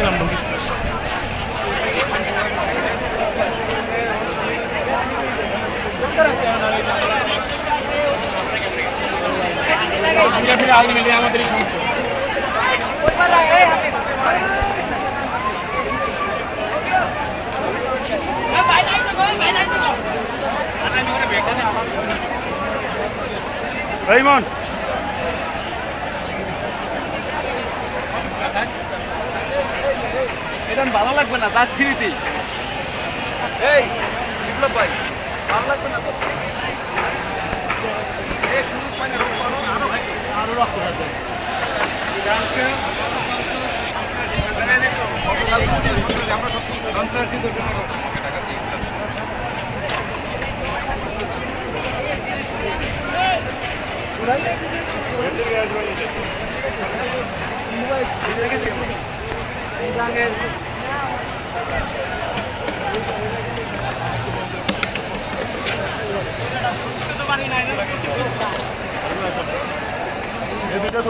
Selam bakış. Ultimately আমাদের সমস্যা Raymond গান ভালো লাগবে না, তার স্মৃতি এই, বিপ্লব ভাই, ভালো লাগবে না তো সুযোগ পাইনি আরও আরও রক্ত খাচ্ছে গানকে আমরা সব সন্ত্রাসী টাকা দিয়ে Thank you. এই দুটো